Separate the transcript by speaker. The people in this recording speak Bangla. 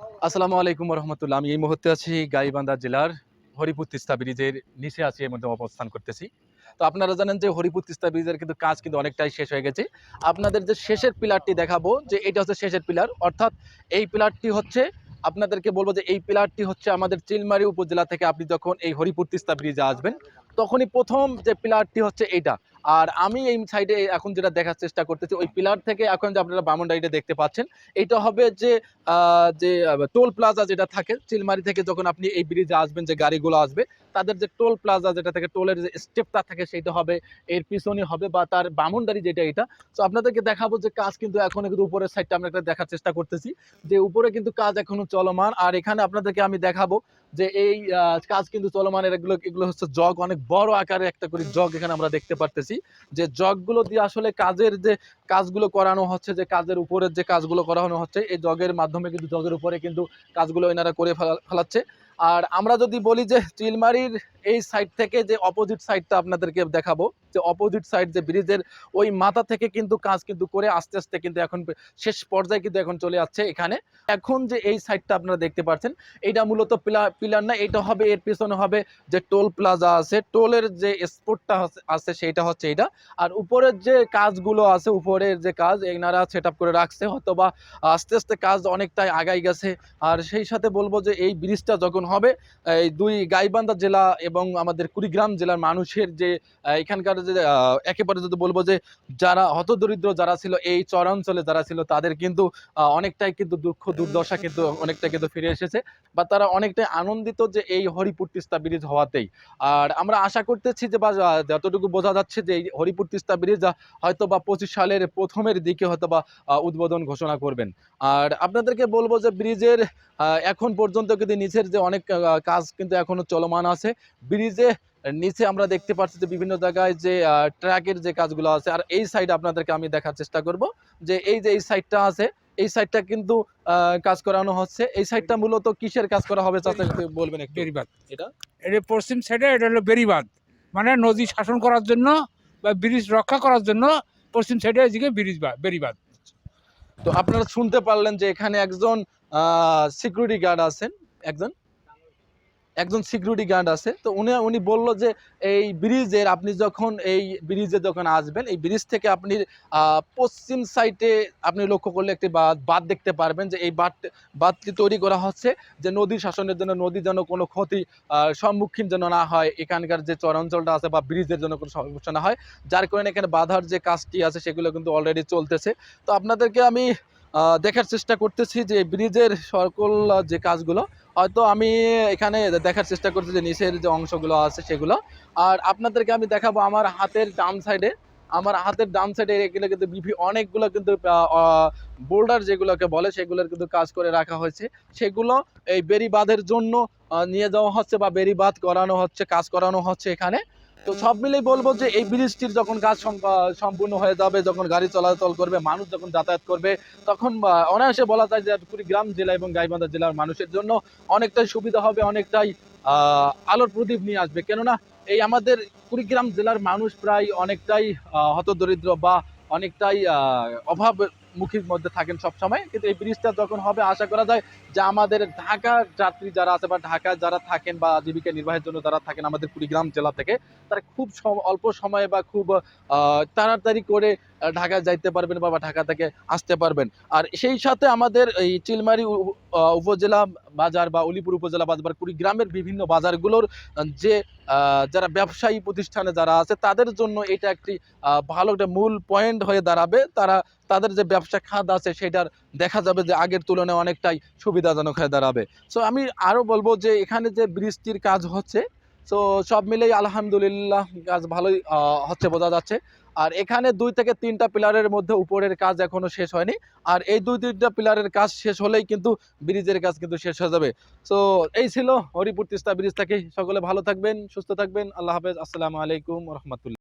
Speaker 1: আসসালামু আলাইকুম রহমতুল্লাহ আমি এই মুহূর্তে আছি গাইবান্ধা জেলার হরিপুর তিস্তা ব্রিজের নিচে আছি, এর মধ্যে অবস্থান করতেছি। তো আপনারা জানেন যে হরিপুর তিস্তা ব্রিজের কিন্তু কাজ কিন্তু অনেকটাই শেষ হয়ে গেছে। আপনাদের যে শেষের পিলারটি দেখাবো, যে এটা হচ্ছে শেষের পিলার, অর্থাৎ এই পিলারটি হচ্ছে, আপনাদেরকে বলব যে এই পিলারটি হচ্ছে আমাদের চিলমারি উপজেলা থেকে আপনি যখন এই হরিপুর তিস্তা ব্রিজে আসবেন, তখনই প্রথম যে পিলারটি হচ্ছে এইটা। আর আমি এই সাইডে এখন যেটা দেখার চেষ্টা করতেছি, ওই পিলার থেকে এখন যে আপনারা বামুনডাইটা দেখতে পাচ্ছেন, এটা হবে যে যে টোল প্লাজা যেটা থাকে, চিলমারি থেকে যখন আপনি এই ব্রিজে আসবেন, যে গাড়িগুলো আসবে, তাদের যে টোল প্লাজা যেটা থাকে টোলের যে স্টেপটা থাকে, সেটা হবে, এর পিছনে হবে বা তার বামুনডারি যেটা এটা। তো আপনাদেরকে দেখাবো যে কাজ কিন্তু এখন কিন্তু উপরের সাইডটা আমরা একটা দেখার চেষ্টা করতেছি, যে উপরে কিন্তু কাজ এখনও চলমান। আর এখানে আপনাদেরকে আমি দেখাবো যে এই কাজ কিন্তু চলমান এগুলো এগুলো হচ্ছে জগ অনেক বড় আকারে একটা করে জগ এখানে আমরা দেখতে পারতেছি। যে জগগুলো দিয়ে আসলে কাজের যে কাজগুলো করানো হচ্ছে, যে কাজের উপরের যে কাজগুলো করানো হচ্ছে, এই জগের মাধ্যমে কিন্তু জগের উপরে কিন্তু কাজগুলো এনারা করে ফেলা- ফেলাচ্ছে। আর আমরা যদি বলি যে চিলমারির এই সাইড থেকে যে অপোজিট সাইডটা আপনাদেরকে দেখাবো, যে অপোজিট সাইড যে ব্রিজের ওই মাথা থেকে কিন্তু কাজ কিন্তু করে আস্তে আস্তে কিন্তু এখন শেষ পর্যায়ে কিন্তু এখন চলে যাচ্ছে এখানে। এখন যে এই সাইডটা আপনারা দেখতে পাচ্ছেন এটা মূলত পিলার না, এটা হবে, এর পিছনে হবে যে টোল প্লাজা আছে। টোলের যে স্পোর্টটা আছে সেইটা হচ্ছে এটা আর উপরের যে কাজগুলো আছে, উপরের যে কাজ, এনারা সেট করে রাখছে হয়তো বা আস্তে আস্তে কাজ অনেকটাই আগাই গেছে। আর সেই সাথে বলব যে এই ব্রিজটা যখন হবে, এই দুই গাইবান্ধা জেলা এবং আমাদের কুড়িগ্রাম জেলার মানুষের যে এখানকার যে একেবারে যদি বলব যে, যারা হতদরিদ্র যারা ছিল এই চরাঞ্চলে যারা ছিল তাদের কিন্তু অনেকটাই কিন্তু দুঃখ, দুর্দশা কিন্তু অনেকটাই কিন্তু ফিরে এসেছে। বা তারা অনেকটাই আনন্দিত যে এই হরিপুর তিস্তা ব্রিজ হওয়াতেই। আর আমরা আশা করতেছি যে বা যতটুকু বোঝা যাচ্ছে যে এই হরিপুর তিস্তা ব্রিজ হয়তো বা পঁচিশ সালের প্রথমের দিকে হয়তো বা উদ্বোধন ঘোষণা করবেন। আর আপনাদেরকে বলব যে ব্রিজের এখন পর্যন্ত কিন্তু নিচের যে অনেক কাজ কিন্তু এখনও চলমান আছে। ব্রিজে নিচে আমরা দেখতে পাচ্ছি যে বিভিন্ন জায়গায় যে ট্র্যাকের যে কাজগুলো আছে। আর এই সাইড আপনাদেরকে আমি দেখার চেষ্টা করব যে এই যে এই সাইডটা আছে এই সাইডটা কিন্তু কাজ করানো হচ্ছে। এই সাইডটা মূলত কিসের কাজ করা হবে চাচা বলবেন একটু?
Speaker 2: বেরিবাদ
Speaker 1: এটা?
Speaker 2: এটা পশ্চিম সাইডে এটা হলো বেরিবাদ মানে নদী শাসন করার জন্য বা ব্রিজ রক্ষা করার জন্য পশ্চিম সাইডে এদিকে ব্রিজ বা বেরিবাদ
Speaker 1: তো আপনারা শুনতে পারলেন যে এখানে একজন সিকিউরিটি গার্ড আছেন। একজন? একজন সিকিউরিটি গার্ড আছে। তো উনি উনি বলল যে, এই ব্রিজের আপনি যখন এই ব্রিজে যখন আসবেন, এই ব্রিজ থেকে আপনি পশ্চিম সাইডে আপনি লক্ষ্য করলে একটি বাঁধ দেখতে পারবেন যে এই বাঁধ, বাঁধটি তৈরি করা হচ্ছে যে নদী শাসনের জন্য নদী যেন কোনো ক্ষতি সম্মুখীন যেন না হয়। এখানকার যে চরাঞ্চলটা আছে বা ব্রিজের জন্য কোনো সমস্যা না হয়। যার কারণে এখানে বাধার যে কাজটি আছে, সেগুলো কিন্তু অলরেডি চলতেছে। তো আপনাদেরকে আমি দেখার চেষ্টা করতেছি যে ব্রিজের সকল যে কাজগুলো, হয়তো আমি এখানে দেখার চেষ্টা করছি যে নিচের যে অংশগুলো আছে সেগুলো। আর আপনাদেরকে আমি দেখাবো আমার হাতের ডান সাইডে আমার হাতের ডান সাইডে এগুলো কিন্তু বিভি অনেকগুলো কিন্তু বোল্ডার যেগুলোকে বলে, সেগুলোর কিন্তু কাজ করে রাখা হয়েছে। সেগুলো এই বেরি বাঁধের জন্য নিয়ে যাওয়া হচ্ছে বা বেরি বাঁধ করানো হচ্ছে, কাজ করানো হচ্ছে এখানে। তো সব মিলেই বলব যে এই ব্রিজটির যখন কাজ সম্পূর্ণ হয়ে যাবে যখন গাড়ি চলাচল করবে মানুষ যখন যাতায়াত করবে তখন অনায়াসে বলা যায় যে কুড়িগ্রাম জেলা এবং গাইবান্ধা জেলার মানুষের জন্য অনেকটাই সুবিধা হবে অনেকটাই আলোর প্রদীপ নিয়ে আসবে। কেননা এই আমাদের কুড়িগ্রাম জেলার মানুষ প্রায় অনেকটাই হতদরিদ্র বা অনেকটাই আহ, অভাবমুখীর মধ্যে থাকেন সবসময়। কিন্তু এই ব্রিজটা যখন হবে, আশা করা যায় যে আমাদের ঢাকা যাত্রী যারা আছে বা ঢাকা যারা থাকেন বা জীবিকা নির্বাহের জন্য যারা থাকেন আমাদের কুড়িগ্রাম জেলা থেকে, তারা খুব অল্প সময়ে বা খুব তাড়াতাড়ি করে ঢাকায় যাইতে পারবেন বা ঢাকা থেকে আসতে পারবেন। আর সেই সাথে আমাদের এই চিলমারি উপজেলা বাজার বা উলিপুর উপজেলা বাজার বা কুড়িগ্রামের বিভিন্ন বাজারগুলোর যে যারা ব্যবসায়ী প্রতিষ্ঠানে যারা আছে, তাদের জন্য এটা একটি ভালো একটা মূল পয়েন্ট হয়ে দাঁড়াবে। তারা, তাদের যে ব্যবসা খাত আছে, সেটার দেখা যাবে যে আগের তুলনায় অনেকটাই সুবিধাজনক হয়ে দাঁড়াবে। সো আমি আরও বলব যে, এখানে যে বৃষ্টির কাজ হচ্ছে সো সব মিলেই আলহামদুলিল্লাহ কাজ ভালোই হচ্ছে, বোঝা যাচ্ছে। আর এখানে দুই থেকে তিনটা পিলারের মধ্যে উপরের কাজ এখনও শেষ হয়নি। আর এই দুই তিনটা পিলারের কাজ শেষ হলেই কিন্তু ব্রিজের কাজ কিন্তু শেষ হয়ে যাবে। তো এই ছিল হরিপুর তিস্তা ব্রিজ থেকে। সকলে ভালো থাকবেন, সুস্থ থাকবেন। আল্লাহ হাফেজ। আসসালামু আলাইকুম রহমতুল্লাহ।